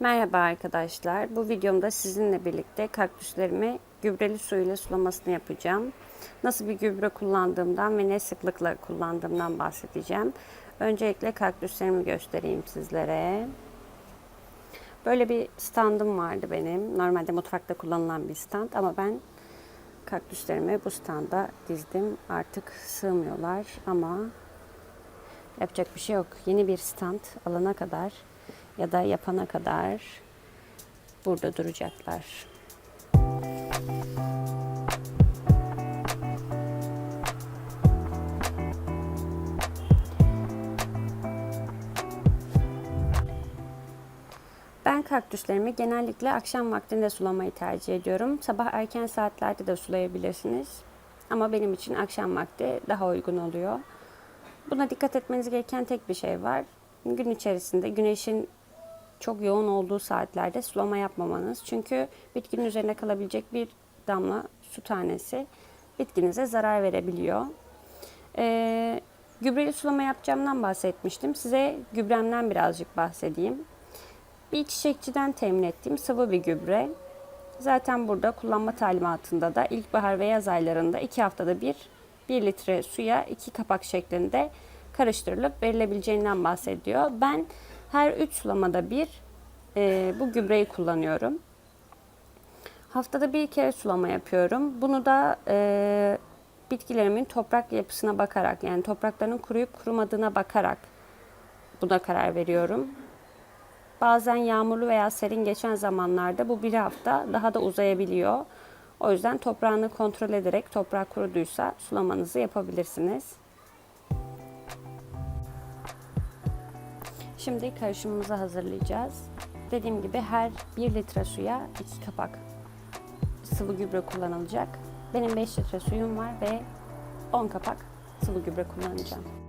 Merhaba arkadaşlar. Bu videomda sizinle birlikte kaktüslerimi gübreli su ile sulamasını yapacağım. Nasıl bir gübre kullandığımdan ve ne sıklıkla kullandığımdan bahsedeceğim. Öncelikle kaktüslerimi göstereyim sizlere. Böyle bir standım vardı benim. Normalde mutfakta kullanılan bir stand ama ben kaktüslerimi bu standa dizdim. Artık sığmıyorlar ama yapacak bir şey yok. Yeni bir stand alana kadar ya da yapana kadar burada duracaklar. Ben kaktüslerimi genellikle akşam vaktinde sulamayı tercih ediyorum. Sabah erken saatlerde de sulayabilirsiniz. Ama benim için akşam vakti daha uygun oluyor. Buna dikkat etmeniz gereken tek bir şey var. Gün içerisinde güneşin çok yoğun olduğu saatlerde sulama yapmamanız. Çünkü bitkinin üzerine kalabilecek bir damla su tanesi bitkinize zarar verebiliyor. Ee, gübreli sulama yapacağımdan bahsetmiştim. Size gübremden birazcık bahsedeyim. Bir çiçekçiden temin ettiğim sıvı bir gübre. Zaten burada kullanma talimatında da ilkbahar ve yaz aylarında iki haftada bir 1 litre suya iki kapak şeklinde karıştırılıp verilebileceğinden bahsediyor. Ben her 3 sulamada bir e, bu gübreyi kullanıyorum. Haftada bir kere sulama yapıyorum. Bunu da e, bitkilerimin toprak yapısına bakarak yani topraklarının kuruyup kurumadığına bakarak buna karar veriyorum. Bazen yağmurlu veya serin geçen zamanlarda bu bir hafta daha da uzayabiliyor. O yüzden toprağını kontrol ederek toprak kuruduysa sulamanızı yapabilirsiniz. Şimdi karışımımızı hazırlayacağız. Dediğim gibi her 1 litre suya 2 kapak sıvı gübre kullanılacak. Benim 5 litre suyum var ve 10 kapak sıvı gübre kullanacağım.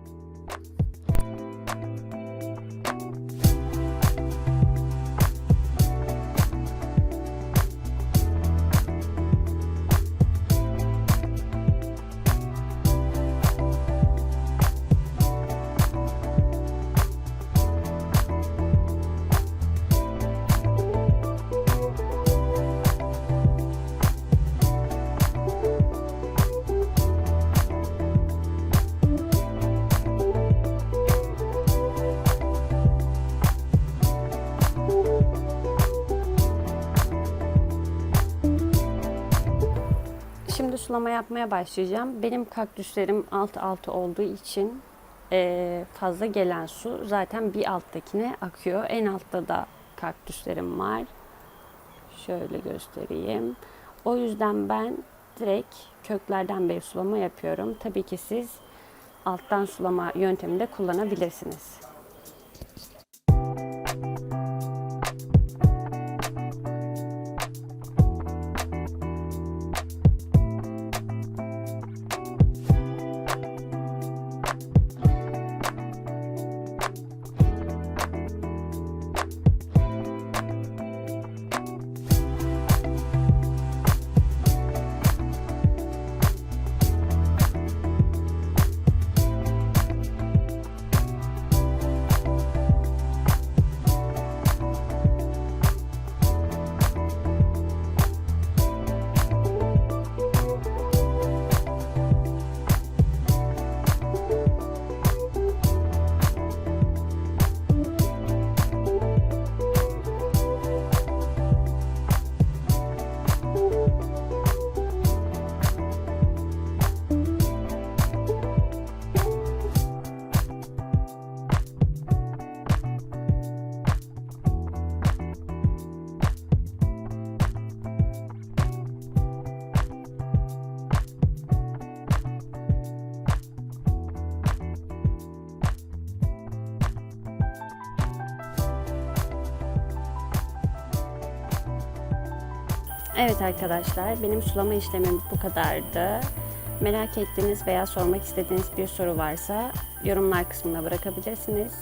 Sulama yapmaya başlayacağım. Benim kaktüslerim alt altı olduğu için eee, fazla gelen su zaten bir alttakine akıyor. En altta da kaktüslerim var. Şöyle göstereyim. O yüzden ben direkt köklerden beri sulama yapıyorum. Tabii ki siz alttan sulama yöntemini de kullanabilirsiniz. Evet arkadaşlar benim sulama işlemim bu kadardı. Merak ettiğiniz veya sormak istediğiniz bir soru varsa yorumlar kısmına bırakabilirsiniz.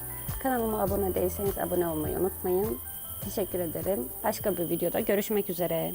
Kanalıma abone değilseniz abone olmayı unutmayın. Teşekkür ederim. Başka bir videoda görüşmek üzere.